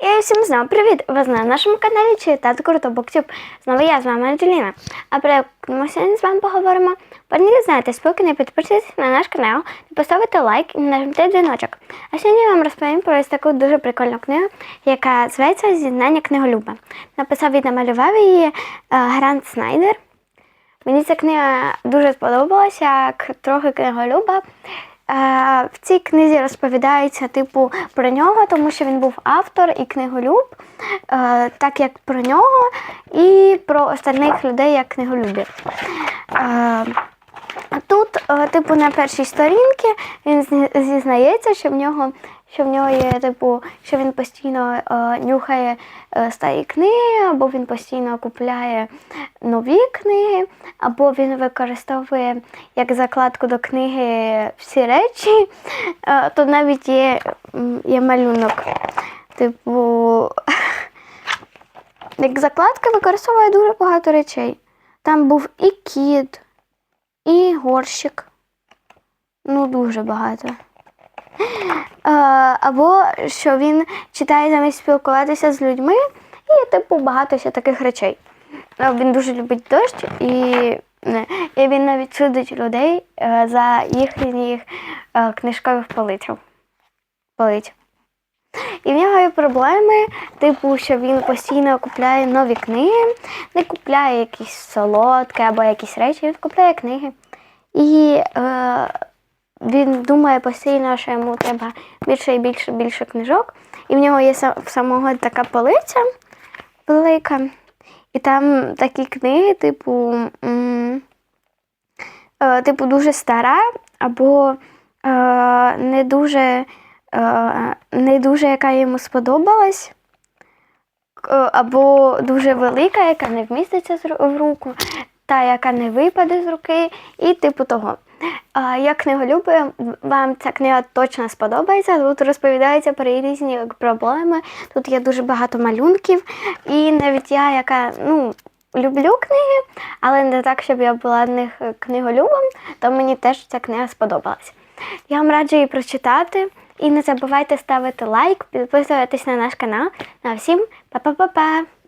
І всім знову привіт! Ви на нашому каналі Читати Круто Буктюб. Знову я з вами Анджеліна. А про ми сьогодні з вами поговоримо. Ви не дізнаєтесь, поки не підпишитесь на наш канал, не лайк і не дзвіночок. А сьогодні я вам розповім про ось таку дуже прикольну книгу, яка зветься Зізнання книголюба. Написав і намалював її е, Грант Снайдер. Мені ця книга дуже сподобалася, трохи книголюба. Е, В цій книзі розповідається типу про нього, тому що він був автор і книголюб, е, так як про нього, і про остальних людей як книголюбів. Е, Тут, типу, на першій сторінці він зізнається, що в нього, що в нього є, типу, що він постійно е, нюхає е, старі книги, або він постійно купляє нові книги, або він використовує як закладку до книги всі речі. Е, тут навіть є, є малюнок. Типу, як закладка використовує дуже багато речей. Там був і кіт, і горщик. Ну, дуже багато. Або що він читає замість спілкуватися з людьми, і, типу, багато ще таких речей. Він дуже любить дощ, і, е, і він навіть судить людей е, за їхніх е, книжкових полиців. полиць. І в нього є проблеми, типу, що він постійно купляє нові книги, не купляє якісь солодке або якісь речі, він купляє книги. І е, він думає постійно, що йому треба більше і більше більше книжок. І в нього є в самого така полиця велика. І там такі книги, типу, е, типу дуже стара, або е, не дуже, е, не дуже, яка йому сподобалась, або дуже велика, яка не вміститься в руку, та, яка не випаде з руки, і типу того. А, Як книголюби, вам ця книга точно сподобається. Тут розповідається про різні проблеми. Тут є дуже багато малюнків. І навіть я, яка ну, люблю книги, але не так, щоб я була в них книголюбом, то мені теж ця книга сподобалась. Я вам раджу її прочитати. І не забувайте ставити лайк, підписуватись на наш канал. На всім па-па-па-па!